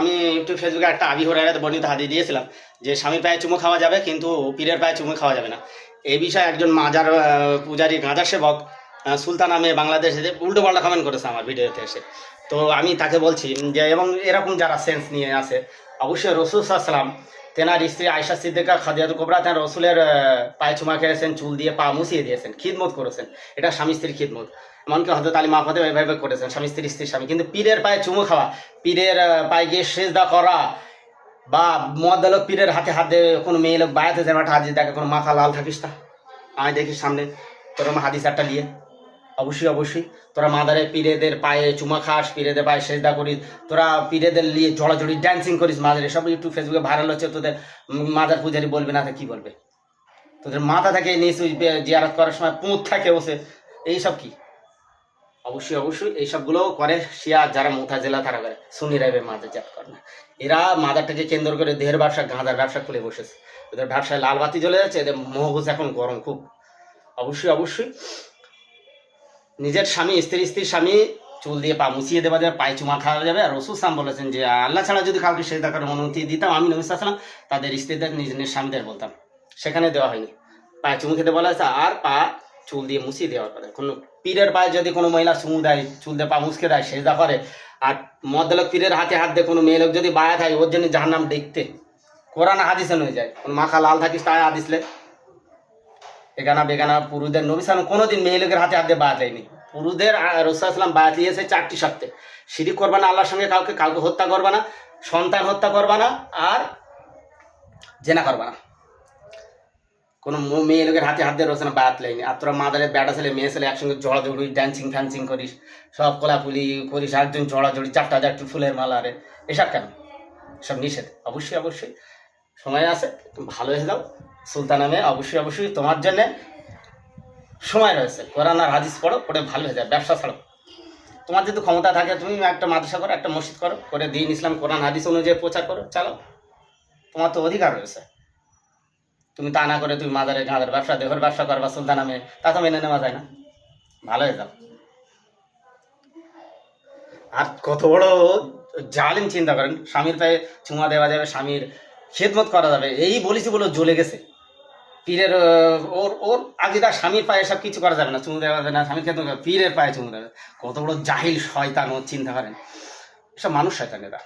আমি একটু ফেসবুকে একটা আবি হরাইরাতে বর্ণিত হাদিস দিয়েছিলাম যে স্বামীর পায়ে চুমু খাওয়া যাবে, কিন্তু পীরের পায়ে চুমু খাওয়া যাবে না। এই বিষয়ে একজন মাজার পূজারী, গাঁজার সেবক সুলতান আমি বাংলাদেশে উল্টো পাল্টা কমেন্ট করেছে আমার ভিডিওতে এসে। তো আমি তাকে বলছি যে, এবং এরকম যারা সেন্স নিয়ে আসে অবশ্যই রসুল সাল্লাম তেনার স্ত্রী আয়সা সিদ্দিকা খাদিয়াত কোবরা, তেনার রসুলের পায়ে চুমা খেয়েছেন, চুল দিয়ে পা মুছিয়ে দিয়েছেন, খিদমত করেছেন। এটা স্বামী স্ত্রীর খিদমত। এমনকি হজরত আলী মাহফাতে এভাবে করেছেন, স্বামী, স্ত্রী স্ত্রীর স্বামী। কিন্তু পীরের পায়ে চুমু খাওয়া, পীরের পায়ে গিয়ে সেজদা করা বা মদালক পীরের হাতে হাতে কোনো মেয়ে লোক বায়াতে যেন একটা হাদিস দেখে কোনো মাথা লাল থাকিস না। আমি দেখি সামনে, তোর হাদিস একটা নিয়ে। অবশ্যই অবশ্যই। তোরা মাদারে পীরেদের পায়ে চুমা খাস, পীরেদের পায়ে সেজদা করিস। তোরা পীরেদের নিয়ে জড়াজড়ি ড্যান্সিং করিস মাদারে। সব ইউটিউব ফেসবুকে ভাইরাল হচ্ছে, তোদের মাদার পূজারি বলবে না কি বলবে? তোদের মাথা থাকে নিয়ে জিয়ারত করার সময় পুঁত থাকে বসে এইসব কি? অবশ্যই অবশ্যই। এইসবগুলো করে শিয়া, যারা মোথা জেলা, তারা করে। সুনি রাইবে মাদার জাত করে না। এরা মাদারটাকে কেন্দ্র করে দেহের ব্যবসা গাঁদার ব্যবসা খুলে বসেছে। ওদের ব্যবসায় লাল বাতি জ্বলে যাচ্ছে, এদের মহবুজ এখন গরম খুব। অবশ্যই অবশ্যই। নিজের স্বামী, স্ত্রী, স্ত্রীর স্বামী, চুল দিয়ে পা মুছিয়ে দেওয়া যাবে, পায়ে চুমা খাওয়া যাবে। আর রসুল সাম বলেছেন যে, আল্লাহ ছাড়া যদি কাউকে সেজদা করার অনুমতি দিতাম, আমি নবী সাল্লাম তাদের স্ত্রীদের, নিজ নিজ স্বামীদের বলতাম। সেখানে দেওয়া হয়নি। পায়ে চুমু খেতে বলা হয়েছে, আর পা চুল দিয়ে মুছিয়ে দেওয়ার কথা। কোনো পীরের পায়ে যদি কোনো মহিলা চুমু দেয়, চুল দিয়ে পা মুছকে দেয়, সেজদা করে, আর মদ্দলক পীরের হাতে হাত দিয়ে কোনো মেয়ে লোক যদি বায়া থাকে ওর জন্য যার নাম দেখতে। কোরআন হাদিসে হয়ে যায়। কোন মাখা লাল থাকিস তাই হাদিসলে এখানা বেগানা পুরুষদের নবী সালাম কোনোদিন মেয়ে লোকের হাতে হাত দিয়ে বায়া যায়নি পুরুষদের রসুলাম বায়া দিয়েছে চারটি সপ্তে শিরিক করবে না, আল্লাহর সঙ্গে কাউকে কাউকে হত্যা করবে না, সন্তান হত্যা করবে না, আর জেনা করবে না। কোনো মেয়ে লোকের হাতে হাত দিয়ে রোসনা বায়াত লাইনি আর তোরা মাদারে বেড়া ছেলে, মেয়ে ছেলে একসঙ্গে জড়াজড়ি ড্যান্সিং ফ্যান্সিং করিস, সব কোলাকুলি করিস একজন জড়াজড়ি চারটা চারটি ফুলের মালা রে। এসব কেন? সব নিষেধ। অবশ্যই অবশ্যই। সময় আছে ভালো হয়ে যাও। সুলতানা মেয়ে, অবশ্যই অবশ্যই তোমার জন্যে সময় রয়েছে। কোরআন আর হাদিস পড়ো, পড়ে ভালো হয়ে যায় ব্যবসা ছাড়ো। তোমার যদি ক্ষমতা থাকে, তুমি একটা মাদ্রাসা করো, একটা মসজিদ করো, করে দিন ইসলাম, কোরআন, হাদিস অনুযায়ী প্রচার করো চালো তোমার তো অধিকার রয়েছে। তুমি তা না করে তুমি মাদারে গাঁদের ব্যবসা, দেহর ব্যবসা করবা সুলতানা মেয়ে তা তো মেনে নেওয়া যায় না। ভালো হয়ে যাও। আর কত বড় জালিম চিন্তা করেন, স্বামীর পায়ে চুমা দেওয়া যাবে, স্বামীর খেদমত করা যাবে, এই বলেছি বলে জ্বলে গেছে। পীরের ওর ওর আগে তার স্বামীর পায়ে সব কিছু করা যাবে না, চুমু দেওয়া যাবে না, স্বামীর খেদমত পীরের পায়ে চুমু দেবে কত বড় জাহিল শয়তান, ও চিন্তা করেন। সব মানুষ শয়তান এরা